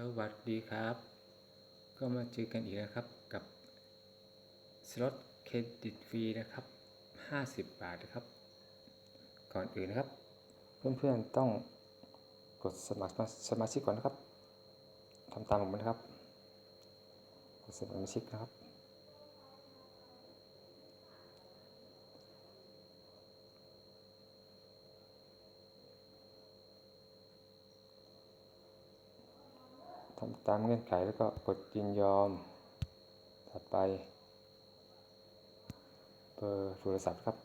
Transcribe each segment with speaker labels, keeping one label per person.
Speaker 1: สวัสดีครับ ก็มาเจอกันอีกนะครับกับสล็อตเครดิตฟรีนะครับ 50 บาทนะครับ ก่อนอื่นนะครับ เพื่อนๆต้องกดสมัครสมาชิกก่อนนะครับทำตามผมนะครับกดสมัครสมาชิกนะครับ ทำตามเงื่อนไขแล้วก็กดยินยอม ถัดไป เบอร์โทรศัพท์ครับ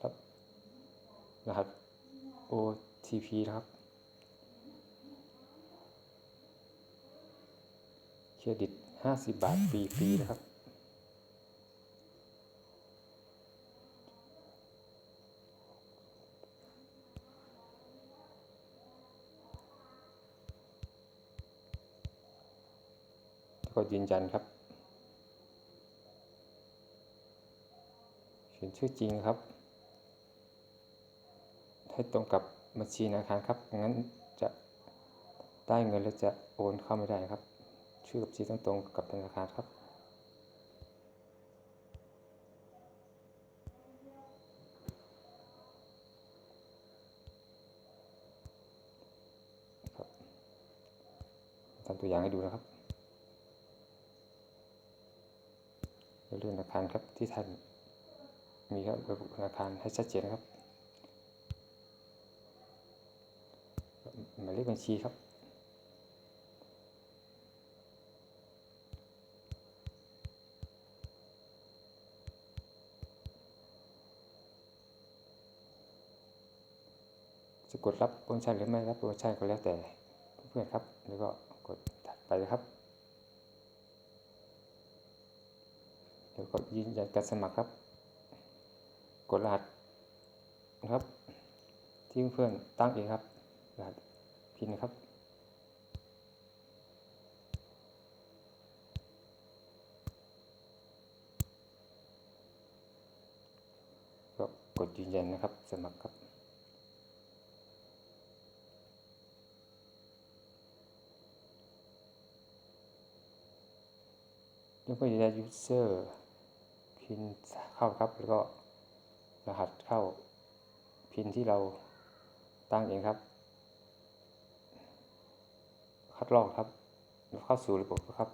Speaker 1: ครับรหัส OTP ครับเครดิต 50 บาทฟรีๆนะครับ กดยืนยันครับ เขียนชื่อจริงครับ ให้ตรงกับบัญชีธนาคารครับ งั้นจะได้เงินแล้วจะโอนเข้าไม่ได้ครับ ชื่อบัญชีต้องตรงกับธนาคารครับครับทำตัวอย่างให้ดูนะครับ เรื่องธนาคารครับที่ท่านมีครับระบุธนาคารให้ชัดเจนครับหมายเลขบัญชีครับจะกดรับโปรโมชั่นหรือไม่รับโปรโมชั่นก็แล้วแต่เพื่อนๆครับ แล้วก็กดถัดไปเลยครับ เดี๋ยวก็ยืนยันการสมัครครับ กดรหัสครับ ที่เพื่อนตั้งเองครับรหัสพินครับ ก็กดยืนยันนะครับ สมัครครับแล้วก็จะได้ user พินเข้าครับ แล้วก็รหัสเข้าพินที่เราตั้งเองครับ คัดลอกครับแล้วเข้าสู่ระบบครับ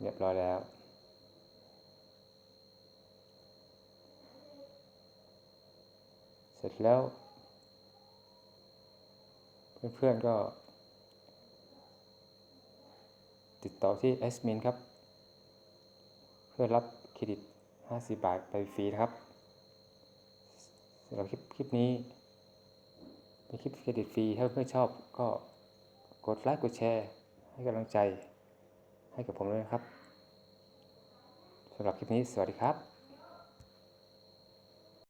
Speaker 1: เรียบร้อยแล้วเสร็จแล้ว เพื่อนๆก็ ติดต่อที่แอดมินครับ เพื่อรับเครดิต 50 บาทไปฟรีนะครับสำหรับคลิปคลิปนี้เป็นคลิปเครดิตฟรีถ้าเพื่อนชอบก็กดไลค์กดแชร์ ให้กำลังใจให้กับผมด้วยนะครับสำหรับคลิปนี้สวัสดีครับ